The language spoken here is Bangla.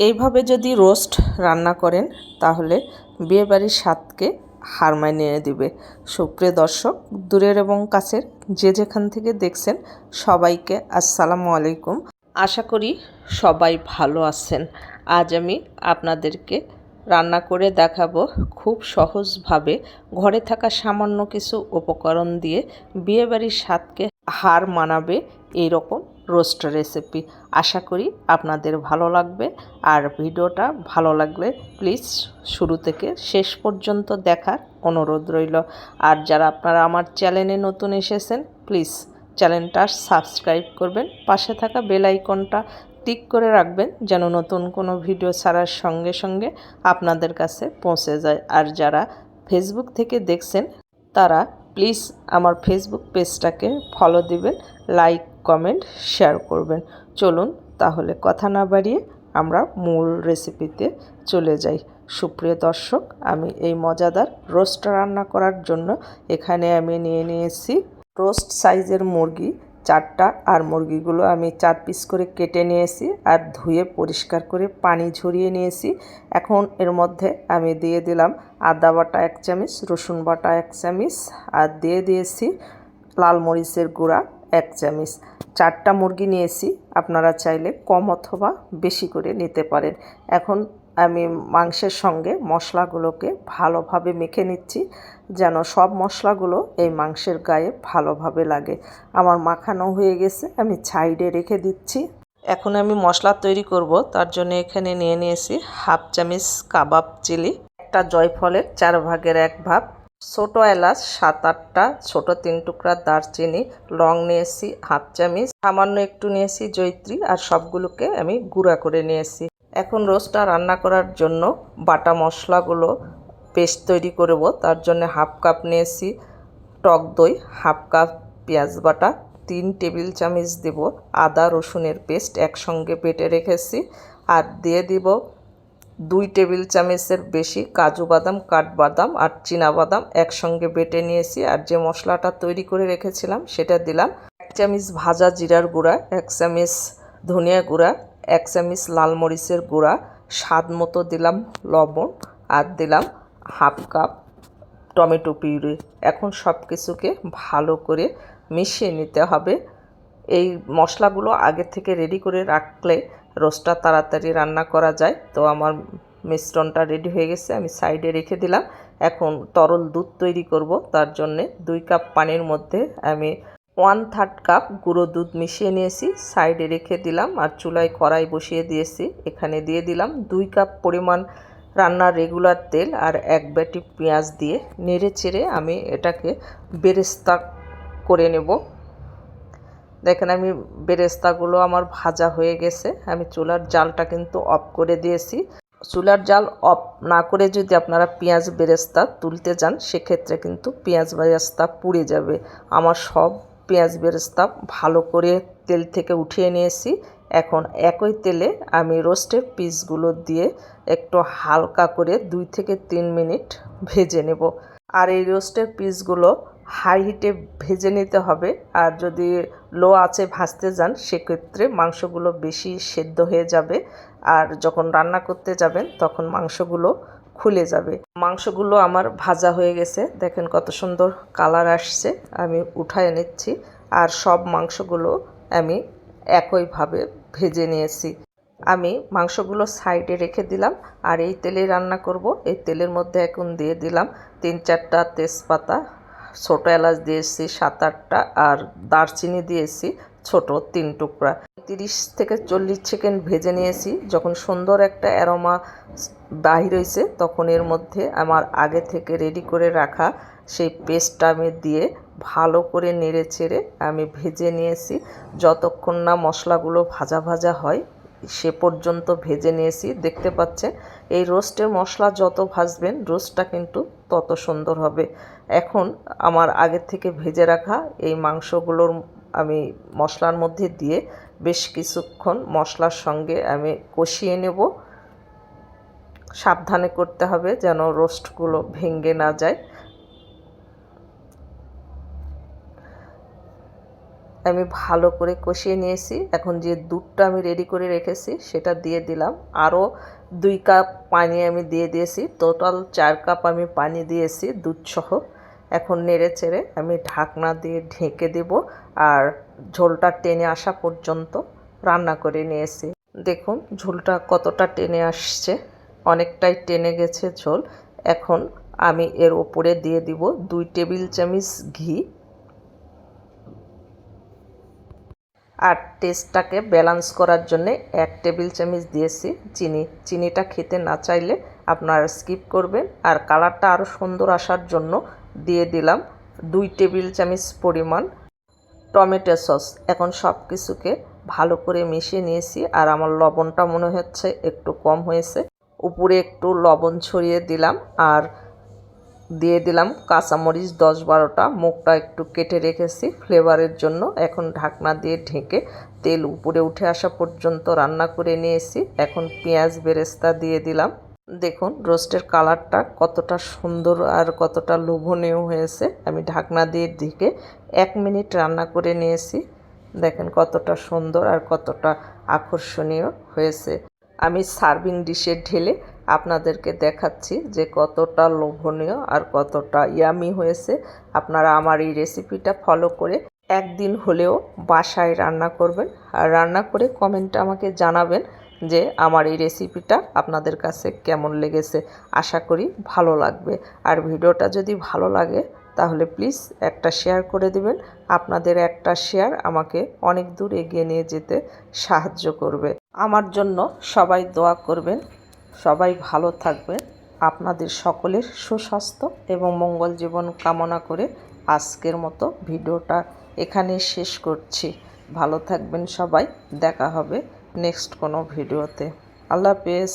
এইভাবে যদি রোস্ট রান্না করেন, তাহলে বিয়েবাড়ির স্বাদকে হার মানিয়ে দিবে। সুপ্রিয় দর্শক, দূরের এবং কাছের যে যেখান থেকে দেখছেন, সবাইকে আসসালামু আলাইকুম। আশা করি সবাই ভালো আছেন। আজ আমি আপনাদেরকে রান্না করে দেখাবো খুব সহজভাবে ঘরে থাকা সামান্য কিছু উপকরণ দিয়ে বিয়েবাড়ির স্বাদকে হার মানাবে এইরকম রোস্ট রেসিপি। আশা করি আপনাদের ভালো লাগবে। আর ভিডিওটা ভালো লাগলে প্লিজ শুরু থেকে শেষ পর্যন্ত দেখার অনুরোধ রইল। আর যারা আপনারা আমার চ্যানেলে নতুন এসেছেন, প্লিজ চ্যানেলটা সাবস্ক্রাইব করবেন। পাশে থাকা বেল আইকনটা টিক করে রাখবেন যেন নতুন কোনো ভিডিও ছাড়ার সঙ্গে সঙ্গে আপনাদের কাছে পৌঁছে যায়। আর যারা ফেসবুক থেকে দেখছেন, তারা প্লিজ আমার ফেসবুক পেজটাকে ফলো দিবেন, লাইক, কমেন্ট, শেয়ার করবেন। চলুন তাহলে কথা না বাড়িয়ে আমরা মূল রেসিপিতে চলে যাই। সুপ্রিয় দর্শক, আমি এই মজাদার রোস্ট রান্না করার জন্য এখানে আমি নিয়ে নিয়েছি রোস্ট সাইজের মুরগি চারটা আর মুরগিগুলো আমি চার পিস করে কেটে নিয়েছি আর ধুয়ে পরিষ্কার করে পানি ঝরিয়ে নিয়েছি। এখন এর মধ্যে আমি দিয়ে দিলাম আদা বাটা এক চামচ, রসুন বাটা এক চামচ আর দিয়ে দিয়েছি লাল মরিচের গুঁড়া এক চামচ। চারটা মুরগি নিয়েছি, আপনারা চাইলে কম অথবা বেশি করে নিতে পারেন। এখন আমি মাংসের সঙ্গে মশলাগুলোকে ভালোভাবে মেখে নিচ্ছি, যেন সব মশলাগুলো এই মাংসের গায়ে ভালোভাবে লাগে। আমার মাখানো হয়ে গেছে, আমি সাইডে রেখে দিচ্ছি। এখন আমি মশলা তৈরি করব, তার জন্য এখানে নিয়ে নিয়েছি হাফ চামচ কাবাব চিলি, একটা জয়ফলের চার ভাগের এক ভাগ, ছোটো এলাচ সাত আটটা, ছোটো তিন টুকরা দারচিনি, লং নিয়েছি হাফ চামচ, সামান্য একটু নিয়েছি জৈত্রী আর সবগুলোকে আমি গুঁড়া করে নিয়েছি। এখন রোস্টটা রান্না করার জন্য বাটা মশলাগুলো পেস্ট তৈরি করব। তার জন্য হাফ কাপ নিয়েছি টক দই, হাফ কাপ পেঁয়াজ বাটা, তিন টেবিল চামচ দেব আদা রসুনের পেস্ট একসঙ্গে বেটে রেখেছি আর দিয়ে দিব দুই টেবিল চামচের বেশি কাজু বাদাম, কাঠবাদাম আর বাদাম একসঙ্গে বেটে নিয়েছি আর যে মশলাটা তৈরি করে রেখেছিলাম সেটা দিলাম। এক চামচ ভাজা জিরার গুঁড়া, এক চামচ ধনিয়া গুঁড়া এক চামচ লাল মরিচের গুঁড়া, স্বাদ মতো দিলাম লবণ আর দিলাম হাফ কাপ টমেটো পিউরি। এখন সব কিছুকে ভালো করে মিশিয়ে নিতে হবে। এই মশলাগুলো আগে থেকে রেডি করে রাখলে রোস্টটা তাড়াতাড়ি রান্না করা যায়। তো আমার মিশ্রণটা রেডি হয়ে গেছে, আমি সাইডে রেখে দিলাম। এখন তরল দুধ তৈরি করব, তার জন্যে দুই কাপ পানির মধ্যে আমি ওয়ান থার্ড কাপ গুঁড়ো দুধ মিশিয়ে নিয়েছি, সাইডে রেখে দিলাম আর চুলায় কড়াই বসিয়ে দিয়েছি। এখানে দিয়ে দিলাম দুই কাপ পরিমাণ রান্নার রেগুলার তেল আর এক ব্যাটি পেঁয়াজ দিয়ে। নেড়ে চেড়ে আমি এটাকে বেরেস্তা করে নেব। দেখেন আমি বেরেস্তাগুলো আমার ভাজা হয়ে গেছে। আমি চুলার জালটা কিন্তু অফ করে দিয়েছি। চুলার জাল অফ না করে যদি আপনারা পেঁয়াজ বেরেস্তা তুলতে যান, সেক্ষেত্রে কিন্তু পেঁয়াজ বেরেস্তা পুড়ে যাবে। আমার সব পেঁয়াজ বেরেস্তা ভালো করে তেল থেকে উঠিয়ে নিয়েছি। এখন একই তেলে আমি রোস্টের পিসগুলো দিয়ে একটু হালকা করে দুই থেকে তিন মিনিট ভেজে নেব। আর এই রোস্টের পিসগুলো হাই হিটে ভেজে নিতে হবে। আর যদি লো আছে ভাজতে যান, সেক্ষেত্রে মাংসগুলো বেশি সেদ্ধ হয়ে যাবে। আর যখন রান্না করতে যাবেন, তখন মাংসগুলো খুলে যাবে। মাংসগুলো আমার ভাজা হয়ে গেছে। দেখেন কত সুন্দর কালার আসছে। আমি উঠায় নিচ্ছি আর সব মাংসগুলো আমি একইভাবে ভেজে নিয়েছি। আমি মাংসগুলো সাইডে রেখে দিলাম আর এই তেলে রান্না করব। এই তেলের মধ্যে এখন দিয়ে দিলাম তিন চারটা তেজপাতা ছোটো এলাচ দিয়েছি সাত আটটা আর দারচিনি দিয়েছি ছোট তিন টুকরা। তিরিশ থেকে চল্লিশ সেকেন্ড ভেজে নিয়েছি। যখন সুন্দর একটা অ্যারোমা বাহির হয়েছে, তখন এর মধ্যে আমার আগে থেকে রেডি করে রাখা সেই পেস্টটা আমি দিয়ে ভালো করে নেড়ে চেড়ে আমি ভেজে নিয়েছি। যতক্ষণ না মশলাগুলো ভাজা ভাজা হয় সে পর্যন্ত ভেজে নিয়েছি। দেখতে পাচ্ছেন, এই রোস্টের মশলা যত ভাজবেন, রোস্টটা কিন্তু তত সুন্দর হবে। এখন আমার আগের থেকে ভেজে রাখা এই মাংসগুলোর আমি মশলার মধ্যে দিয়ে বেশ কিছুক্ষণ মশলার সঙ্গে আমি কষিয়ে নেব। সাবধানে করতে হবে যেন রোস্টগুলো ভেঙে না যায়। আমি ভালো করে কষিয়ে নিয়েছি। এখন যে দুধটা আমি রেডি করে রেখেছি সেটা দিয়ে দিলাম। আরও দুই কাপ পানি আমি দিয়ে দিয়েছি। টোটাল চার কাপ আমি পানি দিয়েছি দুধ সহ এখন নেড়ে চেড়ে আমি ঢাকনা দিয়ে ঢেকে দেব আর ঝোলটা টেনে আসা পর্যন্ত রান্না করে নিয়েছি। দেখুন ঝোলটা কতটা টেনে আসছে। অনেকটাই টেনে গেছে ঝোল। এখন আমি এর ওপরে দিয়ে দিব দুই টেবিল চামচ ঘি। আর টেস্টটাকে ব্যালান্স করার জন্য এক টেবিল চামচ দিয়েছি। চিনি, চিনিটা খেতে না চাইলে আপনারা স্কিপ করবেন। আর কালারটা আরও সুন্দর আসার জন্য দিয়ে দিলাম দুই টেবিল চামচ পরিমাণ টমেটো সস। এখন সব কিছুকে ভালো করে মিশিয়ে নিয়েছি আর আমার লবণটা মনে হচ্ছে একটু কম হয়েছে। উপরে একটু লবণ ছড়িয়ে দিলাম আর দিয়ে দিলাম কাঁচামরিচ দশ বারোটা। মুখটা একটু কেটে রেখেছি ফ্লেভারের জন্য। এখন ঢাকনা দিয়ে ঢেকে তেল উপরে উঠে আসা পর্যন্ত রান্না করে নিয়েছি। এখন পেঁয়াজ বেরেস্তা দিয়ে দিলাম। দেখুন, রোস্টের কালারটা কতটা সুন্দর আর কতটা লোভনীয় হয়েছে। আমি ঢাকনা দিয়ে ঢেকে এক মিনিট রান্না করে নিয়েছি। দেখেন কতটা সুন্দর আর কতটা আকর্ষণীয় হয়েছে। আমি সার্ভিং ডিশে ঢেলে আপনাদেরকে দেখাচ্ছি যে কতটা লোভনীয় আর কতটা ইয়ামি হয়েছে। আপনারা আমার এই রেসিপিটা ফলো করে একদিন হলেও বাসায় রান্না করবেন। আর রান্না করে কমেন্টে আমাকে জানাবেন যে আমার এই রেসিপিটা আপনাদের কাছে কেমন লেগেছে। আশা করি ভালো লাগবে। আর ভিডিওটা যদি ভালো লাগে, তাহলে প্লিজ একটা শেয়ার করে দিবেন। আপনাদের একটা শেয়ার আমাকে অনেক দূর এগিয়ে নিয়ে যেতে সাহায্য করবে। আমার জন্য সবাই দোয়া করবেন। সবাই ভালো থাকবে আপনাদের সকলের সুস্বাস্থ্য এবং মঙ্গল জীবন কামনা করে আজকের মতো ভিডিওটা এখানে শেষ করছি। ভালো থাকবেন সবাই। দেখা হবে নেক্সট কোনো ভিডিওতে। আল্লাহ হাফেজ।